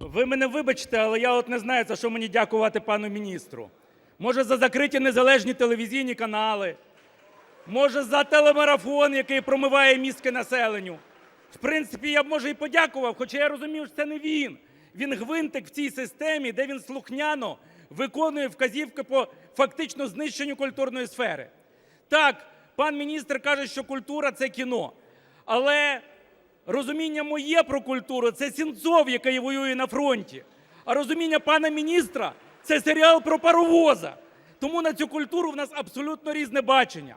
Ви мене вибачте, але я от не знаю, за що мені дякувати пану міністру. Може, за закриті незалежні телевізійні канали, може, за телемарафон, який промиває мізки населенню. В принципі, я б може і подякував, хоча я розумів, що це не він. Він гвинтик в цій системі, де він слухняно виконує вказівки по фактично знищенню культурної сфери. Так, пан міністр каже, що культура це кіно. Але розуміння моє про культуру це Сінцов, який воює на фронті. А розуміння пана міністра це серіал про паровоза. Тому на цю культуру в нас абсолютно різне бачення.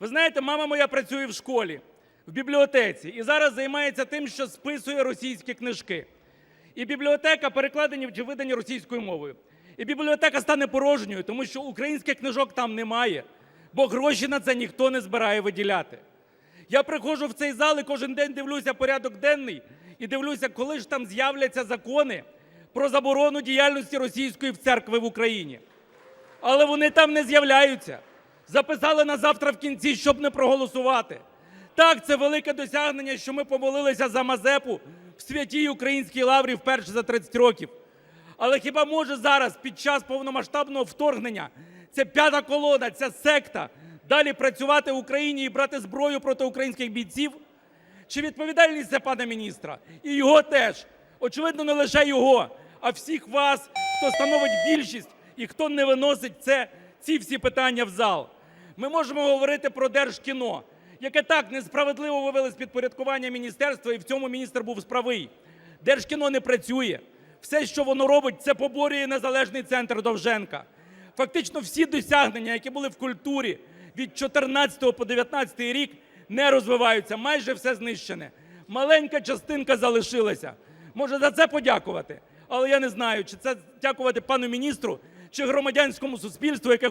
Ви знаєте, мама моя працює в школі, в бібліотеці, і зараз займається тим, що списує російські книжки. І бібліотека перекладені чи видані російською мовою. І бібліотека стане порожньою, тому що українських книжок там немає, бо гроші на це ніхто не збирає виділяти. Я приходжу в цей зал і кожен день дивлюся порядок денний і дивлюся, коли ж там з'являться закони про заборону діяльності російської церкви в Україні. Але вони там не з'являються. Записали на завтра в кінці, щоб не проголосувати. Так, це велике досягнення, що ми помолилися за Мазепу в святій українській лаврі вперше за 30 років. Але хіба може зараз, під час повномасштабного вторгнення, ця п'ята колона, ця секта далі працювати в Україні і брати зброю проти українських бійців? Чи відповідальність це пана міністра? І його теж. Очевидно, не лише його, а всіх вас, хто становить більшість і хто не виносить це, ці всі питання в зал. Ми можемо говорити про держкіно, яке так несправедливо вивели з підпорядкування міністерства, і в цьому міністр був справий. Держкіно не працює. Все, що воно робить, це поборює незалежний центр Довженка. Фактично всі досягнення, які були в культурі від 14 по 19 рік, не розвиваються. Майже все знищене. Маленька частинка залишилася. Може за це подякувати. Але я не знаю, чи це дякувати пану міністру, чи громадянському суспільству, яке